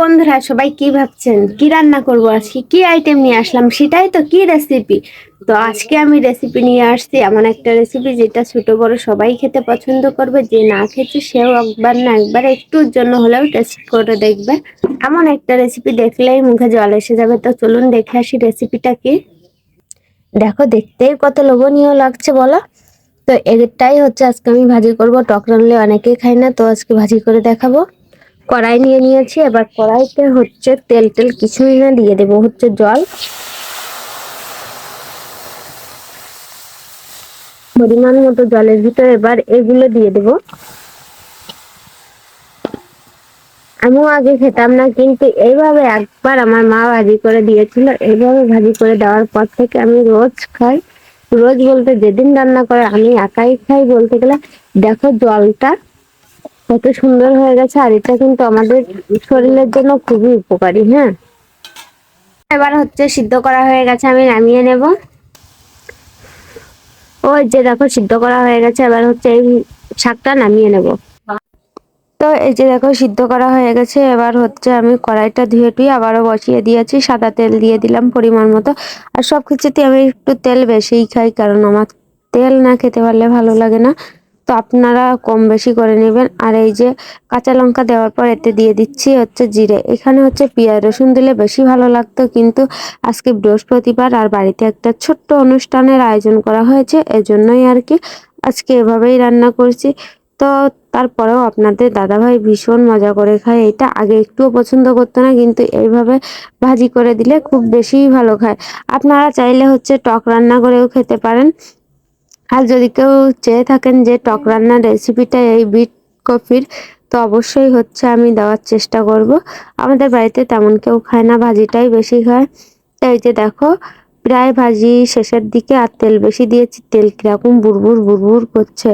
বন্ধুরা, সবাই কি ভাবছেন? কি রান্না করব আজকে? কি আইটেম নিয়ে আসলাম? সেটাই তো, কি রেসিপি তো আজকে আমি রেসিপি নিয়ে আসছি এমন একটা রেসিপি যেটা ছোট, বড় সবাই খেতে পছন্দ করবে। যে না খেতে সেও একবার না একবার একটুর জন্য হলেও টেস্ট করে দেখবে। এমন একটা রেসিপি দেখলেই মুখে জল এসে যাবে। তো চলুন দেখে আসি রেসিপিটা কি। দেখো, দেখতেই কত লোভনীয় লাগছে, বলো। তো এটাই হচ্ছে আজকে আমি ভাজি করব। টক রানলে অনেকেই খায় না, তো আজকে ভাজি করে দেখাবো। কড়াই নিয়ে নিয়েছি, এবার কড়াইতে হচ্ছে তেল টেল কিছুই না, দিয়ে দেবো হচ্ছে জল। পরিমাণ মতো জলের ভিতরে এবার এগুলো দিয়ে দেবো। আমিও আগে খেতাম না, কিন্তু এইভাবে একবার আমার মা ভাজি করে দিয়েছিল, এইভাবে ভাজি করে দেওয়ার পর থেকে আমি রোজ খাই। রোজ বলতে যেদিন রান্না করে আমি একাই খাই বলতে গেলে, দেখো জলটা কত সুন্দর হয়ে গেছে, আর এটা কিন্তু আমাদের শরীরের জন্য খুবই উপকারী হ্যাঁ? এবার হচ্ছে সিদ্ধ করা হয়ে গেছে, আমি নামিয়ে নেব। ওই যে দেখো, সিদ্ধ করা হয়ে গেছে, এবার হচ্ছে এই শাকটা নামিয়ে নেব। তো এই যে দেখো, সিদ্ধ করা হয়ে গেছে, এবার হচ্ছে আমি কড়াইটা ধুয়ে টুয়ে আবারও বসিয়ে দিয়েছি, সাদা তেল দিয়ে দিলাম পরিমাণ মতো। আর সব কিছুতে আমি একটু তেল বেশিই খাই, কারণ আমার তেল না খেতে পারলে ভালো লাগে না। তো আপনারা কম বেশি করে নেবেন। আর এই যে কাঁচা লঙ্কা দেওয়ার পর এতে দিয়ে দিচ্ছি হচ্ছে জিরে। এখানে হচ্ছে পেঁয়াজ রসুন দিলে বেশি ভালো লাগতো, কিন্তু আজকে বৃহস্পতিবার আর বাড়িতে একটা ছোট্ট অনুষ্ঠানের আয়োজন করা হয়েছে, এজন্যই আর কি আজকে এভাবেই রান্না করছি। তো তারপরেও আপনাদের দাদাভাই ভীষণ মজা করে খায়, এটা আগে একটুও পছন্দ করতো না, কিন্তু এইভাবে ভাজি করে দিলে খুব বেশিই ভালো খায়। আপনারা চাইলে হচ্ছে টক রান্না করেও খেতে পারেন। আর যদি কেউ চেয়ে থাকেন যে টক রান্নার রেসিপিটা এই বিট কফির, তো অবশ্যই হচ্ছে আমি দেওয়ার চেষ্টা করব। আমাদের বাড়িতে তেমন কেউ খায় না, ভাজিটাই বেশি খায় তো এই যে দেখো, প্রায় ভাজি শেষের দিকে আর তেল বেশি দিয়েছি, তেল কীরকম বুড়বুড় বুড়বুড় করছে।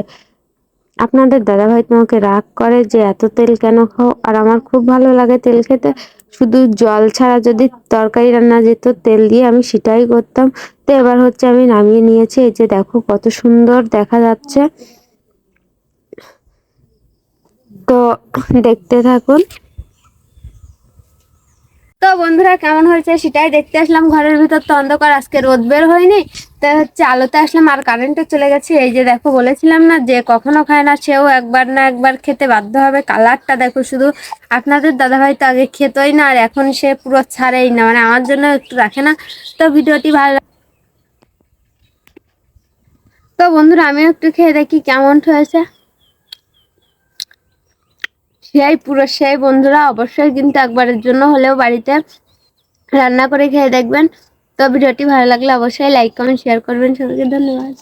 আপনাদের দাদাভাই তোমাকে রাগ করে যে এত তেল কেন খাও? আর আমার খুব ভালো লাগে তেল খেতে। শুধু জল ছাড়া যদি তরকারি রান্না যেত, তেল দিয়ে আমি সেটাই করতাম। তো এবার হচ্ছে আমি নামিয়ে নিয়েছি, এই যে দেখো কত সুন্দর দেখা যাচ্ছে। তো দেখতে থাকুন। বন্ধুরা, কেমন হয়েছে সেটাই দেখতে আসলাম। ঘরের ভিতর তো অন্ধকার, আজকে রোদ বের হয়নি। তো হচ্ছে আলোতে আসলাম আর কারেন্টও চলে গেছে। এই যে দেখো, বলেছিলাম না যে কখনো খায় না, সেও একবার না একবার খেতে বাধ্য হবে। কালারটা দেখো, শুধু আপনাদের দাদাভাই তো আগে খেতই না, আর এখন সে পুরো ছাড়েই না মানে আমার জন্য একটু রাখে না। তো ভিডিওটি ভালো তো বন্ধুরা, আমিও একটু খেয়ে দেখি কেমন হয়েছে। সেই পুরো সেই বন্ধুরা, অবশ্যই কিন্তু একবারের জন্য হলেও বাড়িতে রান্না করে খেয়ে দেখবেন। তো ভিডিওটি ভালো লাগলে অবশ্যই লাইক কমেন্ট শেয়ার করবেন। সবাইকে ধন্যবাদ।